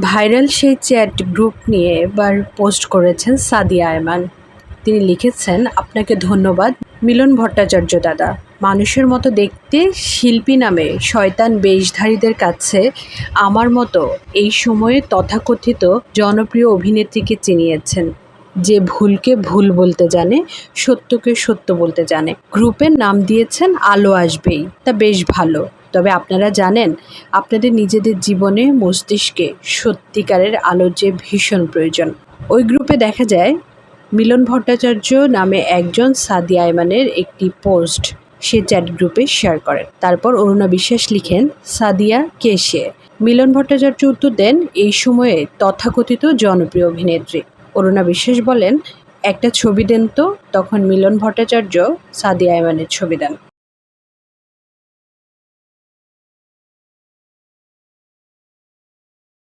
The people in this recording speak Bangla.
ভাইরাল সেই চ্যাট গ্রুপ নিয়ে এবার পোস্ট করেছেন সাদিয়া আয়মান। তিনি লিখেছেন, আপনাকে ধন্যবাদ, মিলন ভট্টাচার্য দাদা। মানুষের মতো দেখতে শিল্পী নামে শয়তান বেশধারীদের কাছে আমার মতো এই সময়ে তথাকথিত জনপ্রিয় অভিনেত্রীকে চিনিয়েছেন। যে ভুলকে ভুল বলতে জানে, সত্যকে সত্য বলতে জানে। গ্রুপের নাম দিয়েছেন, আলো আসবেই। তা বেশ ভালো। তবে আপনারা জানেন, আপনাদের নিজেদের জীবনে মস্তিষ্কে সত্যিকারের আলোর যে ভীষণ প্রয়োজন। ওই গ্রুপে দেখা যায়, মিলন ভট্টাচার্য নামে একজন সাদিয়া আয়মানের একটি পোস্ট সে চ্যাট গ্রুপে শেয়ার করেন। তারপর অরুণা বিশ্বাস লিখেন, সাদিয়া, কে সে? মিলন ভট্টাচার্য উত্তর দেন, এই সময়ে তথাকথিত জনপ্রিয় অভিনেত্রী। অরুণা বিশ্বাস বলেন, একটা ছবি দেন তো? তখন মিলন ভট্টাচার্য সাদিয়া আয়মানের ছবি দেন।